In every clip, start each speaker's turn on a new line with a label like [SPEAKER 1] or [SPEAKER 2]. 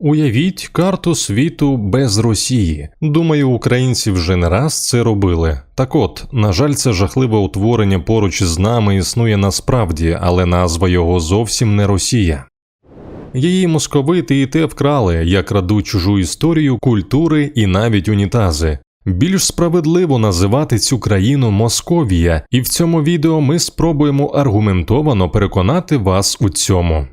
[SPEAKER 1] Уявіть карту світу без Росії. Думаю, українці вже не раз це робили. Так от, на жаль, це жахливе утворення поруч з нами існує насправді, але назва його зовсім не Росія. Її московити і те вкрали, як крадуть чужу історію, культури і навіть унітази. Більш справедливо називати цю країну Московія, і в цьому відео ми спробуємо аргументовано переконати вас у цьому.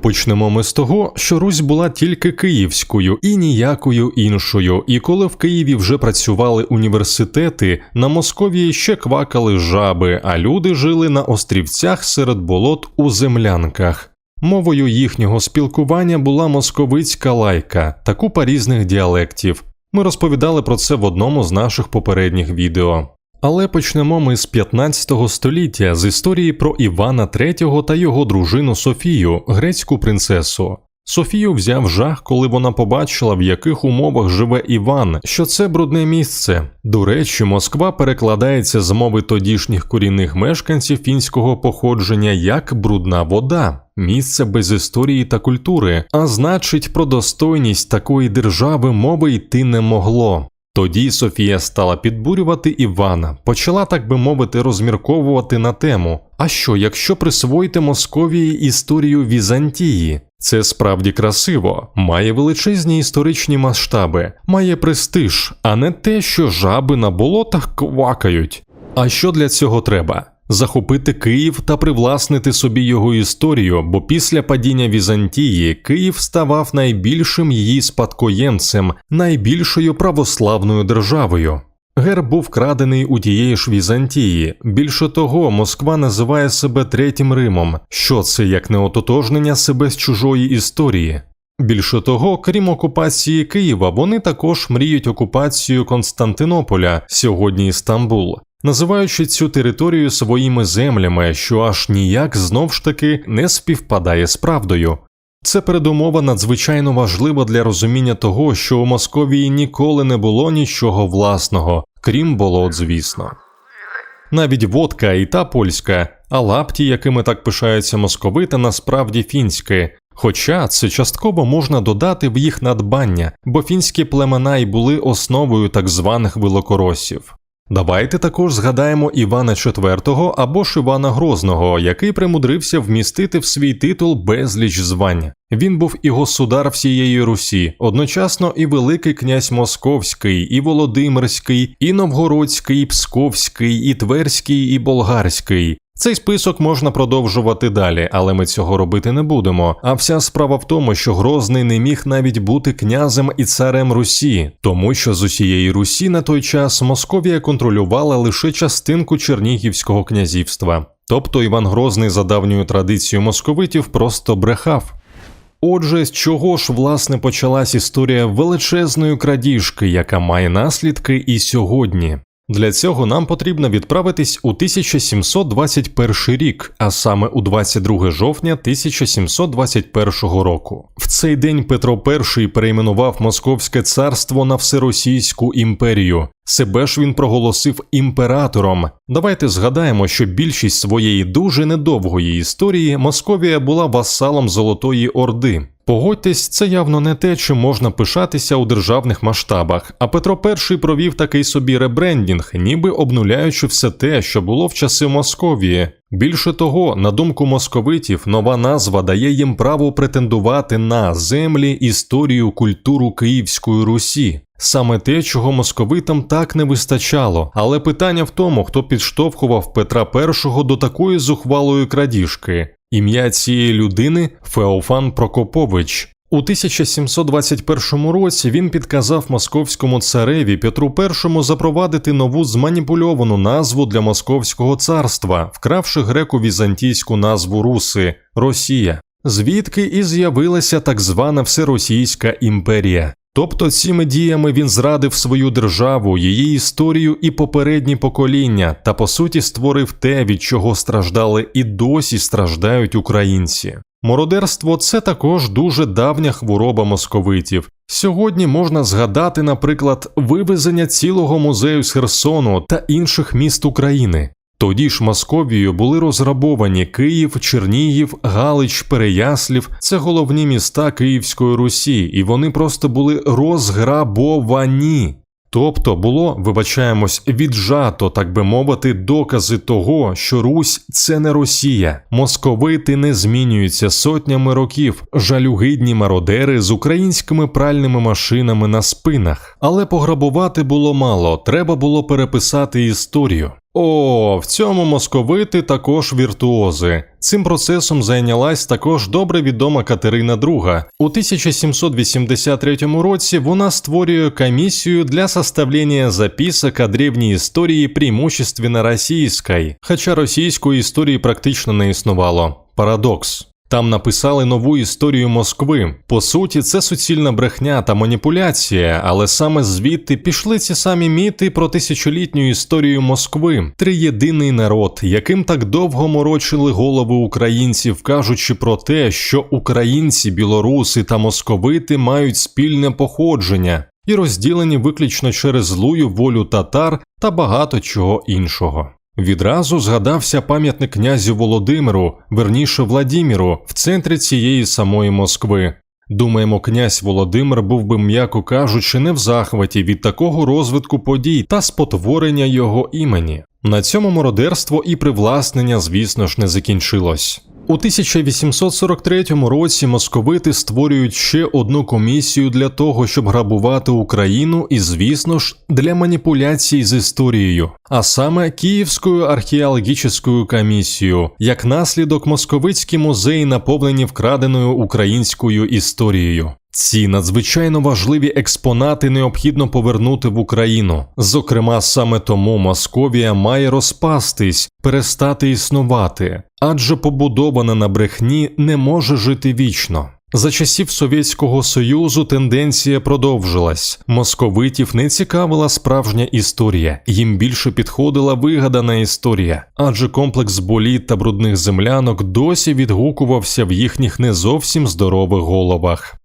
[SPEAKER 1] Почнемо ми з того, що Русь була тільки київською і ніякою іншою, і коли в Києві вже працювали університети, на Московії ще квакали жаби, а люди жили на острівцях серед болот у землянках. Мовою їхнього спілкування була московицька лайка та купа різних діалектів. Ми розповідали про це в одному з наших попередніх відео. Але почнемо ми з 15 століття з історії про Івана III та його дружину Софію, грецьку принцесу. Софію взяв жах, коли вона побачила, в яких умовах живе Іван, що це брудне місце. До речі, Москва перекладається з мови тодішніх корінних мешканців фінського походження як брудна вода, місце без історії та культури, а значить, про достойність такої держави мови йти не могло. Тоді Софія стала підбурювати Івана, почала, так би мовити, розмірковувати на тему. А що, якщо присвоїти Московії історію Візантії? Це справді красиво, має величезні історичні масштаби, має престиж, а не те, що жаби на болотах квакають. А що для цього треба? Захопити Київ та привласнити собі його історію, бо після падіння Візантії Київ ставав найбільшим її спадкоємцем, найбільшою православною державою. Герб був крадений у тієї ж Візантії. Більше того, Москва називає себе Третім Римом. Що це як не ототожнення себе з чужої історії? Більше того, крім окупації Києва, вони також мріють окупацію Константинополя, сьогодні Стамбул, називаючи цю територію своїми землями, що аж ніяк знов ж таки не співпадає з правдою. Це передумова надзвичайно важлива для розуміння того, що у Московії ніколи не було нічого власного, крім болот, звісно. Навіть водка і та польська, а лапті, якими так пишаються московити, насправді фінське. Хоча це частково можна додати в їх надбання, бо фінські племена й були основою так званих великоросів. Давайте також згадаємо Івана IV або ж Івана Грозного, який примудрився вмістити в свій титул безліч звань. Він був і государ всієї Русі, одночасно і Великий князь Московський, і Володимирський, і Новгородський, і Псковський, і Тверський, і Болгарський. Цей список можна продовжувати далі, але ми цього робити не будемо. А вся справа в тому, що Грозний не міг навіть бути князем і царем Русі, тому що з усієї Русі на той час Московія контролювала лише частинку Чернігівського князівства. Тобто Іван Грозний за давньою традицією московитів просто брехав. Отже, з чого ж власне почалась історія величезної крадіжки, яка має наслідки і сьогодні? Для цього нам потрібно відправитись у 1721 рік, а саме у 22 жовтня 1721 року. В цей день Петро І перейменував Московське царство на Всеросійську імперію. Себе ж він проголосив імператором. Давайте згадаємо, що більшість своєї дуже недовгої історії Московія була васалом Золотої Орди. Погодьтесь, це явно не те, чим можна пишатися у державних масштабах. А Петро І провів такий собі ребрендінг, ніби обнуляючи все те, що було в часи Московії. Більше того, на думку московитів, нова назва дає їм право претендувати на землі, історію, культуру Київської Русі. Саме те, чого московитам так не вистачало, але питання в тому, хто підштовхував Петра І до такої зухвалої крадіжки. Ім'я цієї людини Феофан Прокопович. У 1721 році він підказав московському цареві Петру І запровадити нову зманіпульовану назву для Московського царства, вкравши греко-візантійську назву Руси Росія, звідки і з'явилася так звана Всеросійська імперія. Тобто цими діями він зрадив свою державу, її історію і попередні покоління, та по суті створив те, від чого страждали і досі страждають українці. Мородерство це також дуже давня хвороба московитів. Сьогодні можна згадати, наприклад, вивезення цілого музею з Херсону та інших міст України. Тоді ж Московією були розграбовані Київ, Чернігів, Галич, Переяслів це головні міста Київської Русі, і вони просто були розграбовані. Тобто було, вибачаємось, віджато, так би мовити, докази того, що Русь це не Росія. Московити не змінюються сотнями років, жалюгидні мародери з українськими пральними машинами на спинах. Але пограбувати було мало, треба було переписати історію. О, в цьому московити також віртуози. Цим процесом зайнялась також добре відома Катерина II. У 1783 році вона створює комісію для составлення записок о древній історії преимущественно російської, хоча російської історії практично не існувало. Парадокс. Там написали нову історію Москви. По суті, це суцільна брехня та маніпуляція, але саме звідти пішли ці самі міти про тисячолітню історію Москви, триєдиний народ, яким так довго морочили голови українців, кажучи про те, що українці, білоруси та московити мають спільне походження і розділені виключно через злую волю татар та багато чого іншого. Відразу згадався пам'ятник князю Володимиру, верніше Владіміру, в центрі цієї самої Москви. Думаємо, князь Володимир був би, м'яко кажучи, не в захваті від такого розвитку подій та спотворення його імені. На цьому мародерство і привласнення, звісно ж, не закінчилось. У 1843 році московити створюють ще одну комісію для того, щоб грабувати Україну і, звісно ж, для маніпуляцій з історією, а саме Київською археологічною комісією, як наслідок московицькі музеї наповнені вкраденою українською історією. Ці надзвичайно важливі експонати необхідно повернути в Україну. Зокрема, саме тому Московія має розпастись, перестати існувати, адже побудована на брехні не може жити вічно. За часів Совєтського Союзу тенденція продовжилась. Московитів не цікавила справжня історія, їм більше підходила вигадана історія, адже комплекс боліт та брудних землянок досі відгукувався в їхніх не зовсім здорових головах.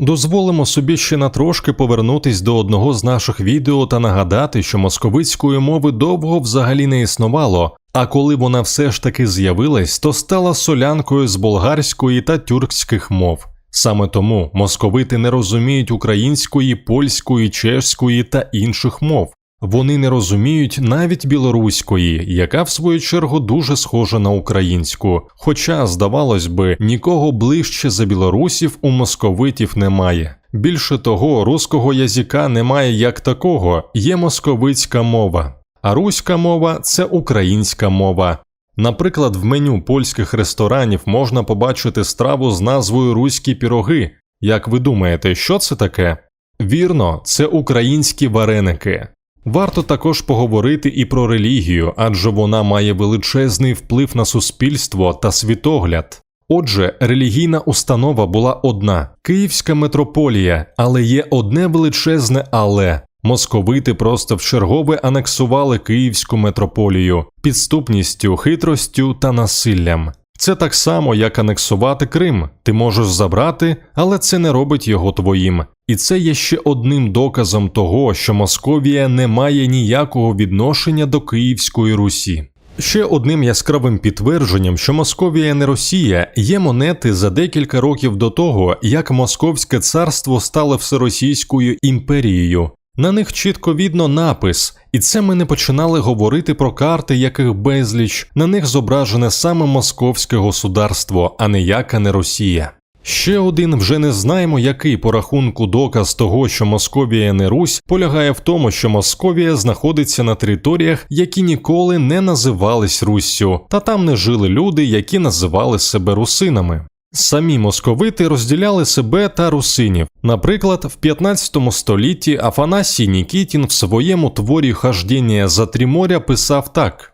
[SPEAKER 1] Дозволимо собі ще на трошки повернутись до одного з наших відео та нагадати, що московицької мови довго взагалі не існувало, а коли вона все ж таки з'явилась, то стала солянкою з болгарської та тюркських мов. Саме тому московити не розуміють української, польської, чешської та інших мов. Вони не розуміють навіть білоруської, яка в свою чергу дуже схожа на українську. Хоча, здавалось би, нікого ближче за білорусів у московитів немає. Більше того, руського язика немає як такого, є московицька мова, а руська мова це українська мова. Наприклад, в меню польських ресторанів можна побачити страву з назвою Руські піроги. Як ви думаєте, що це таке? Вірно, це українські вареники. Варто також поговорити і про релігію, адже вона має величезний вплив на суспільство та світогляд. Отже, релігійна установа була одна Київська митрополія, але є одне величезне але. Московити просто вчергове анексували Київську митрополію підступністю, хитростю та насиллям. Це так само, як анексувати Крим. Ти можеш забрати, але це не робить його твоїм. І це є ще одним доказом того, що Московія не має ніякого відношення до Київської Русі. Ще одним яскравим підтвердженням, що Московія не Росія, є монети за декілька років до того, як Московське царство стало всеросійською імперією. На них чітко видно напис, і це ми не починали говорити про карти, яких безліч, на них зображене саме московське государство, а ніяка не Росія. Ще один вже не знаємо, який по рахунку доказ того, що Московія не Русь, полягає в тому, що Московія знаходиться на територіях, які ніколи не називались Руссю, та там не жили люди, які називали себе русинами. Самі московити розділяли себе та русинів. Наприклад, в 15 столітті Афанасій Нікітін в своєму творі «Хождення за три моря писав так.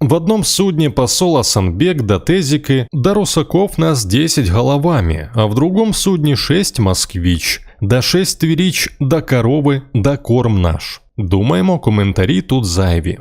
[SPEAKER 1] В одном судне посол Асанбек до Тезики, до русаков нас 10 головами, а в другом судне 6 москвич, да 6 твіріч, да корови, да корм наш. Думаємо, коментарі тут зайві.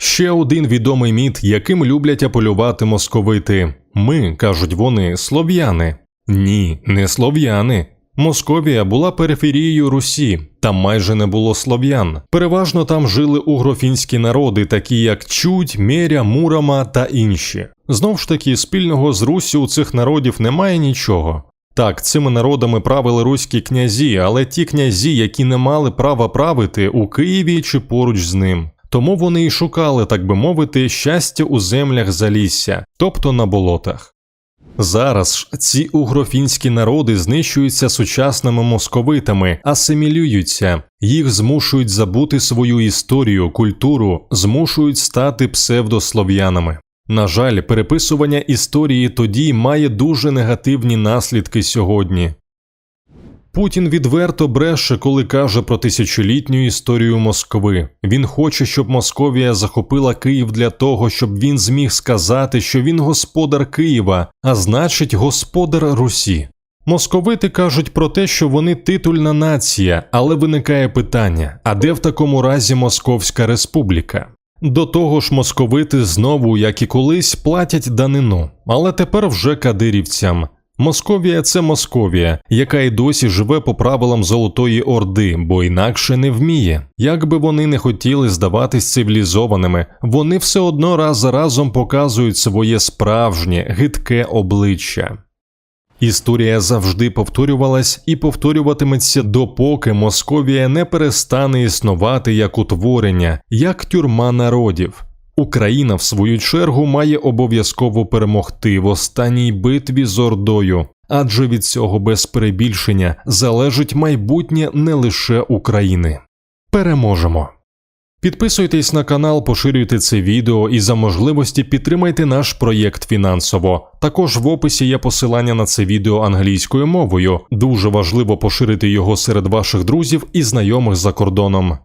[SPEAKER 1] Ще один відомий міт, яким люблять апелювати московити. Ми, кажуть вони, слов'яни. Ні, не слов'яни. Московія була периферією Русі, там майже не було слов'ян. Переважно там жили угрофінські народи, такі як Чудь, Меря, Мурама та інші. Знов ж таки, спільного з Русі у цих народів немає нічого. Так, цими народами правили руські князі, але ті князі, які не мали права правити у Києві чи поруч з ним. Тому вони і шукали, так би мовити, щастя у землях залісся, тобто на болотах. Зараз ж ці угрофінські народи знищуються сучасними московитами, асимілюються, їх змушують забути свою історію, культуру, змушують стати псевдослов'янами. На жаль, переписування історії тоді має дуже негативні наслідки сьогодні. Путін відверто бреше, коли каже про тисячолітню історію Москви. Він хоче, щоб Московія захопила Київ для того, щоб він зміг сказати, що він господар Києва, а значить, господар Русі. Московити кажуть про те, що вони титульна нація, але виникає питання: а де в такому разі Московська республіка? До того ж, московити знову, як і колись, платять данину, але тепер вже кадирівцям. Московія це Московія, яка й досі живе по правилам Золотої Орди, бо інакше не вміє. Як би вони не хотіли здаватись цивілізованими, вони все одно раз за разом показують своє справжнє гидке обличчя. Історія завжди повторювалась і повторюватиметься допоки Московія не перестане існувати як утворення, як тюрма народів. Україна, в свою чергу, має обов'язково перемогти в останній битві з Ордою, адже від цього без перебільшення залежить майбутнє не лише України. Переможемо! Підписуйтесь на канал, поширюйте це відео і за можливості підтримайте наш проєкт фінансово. Також в описі є посилання на це відео англійською мовою. Дуже важливо поширити його серед ваших друзів і знайомих за кордоном.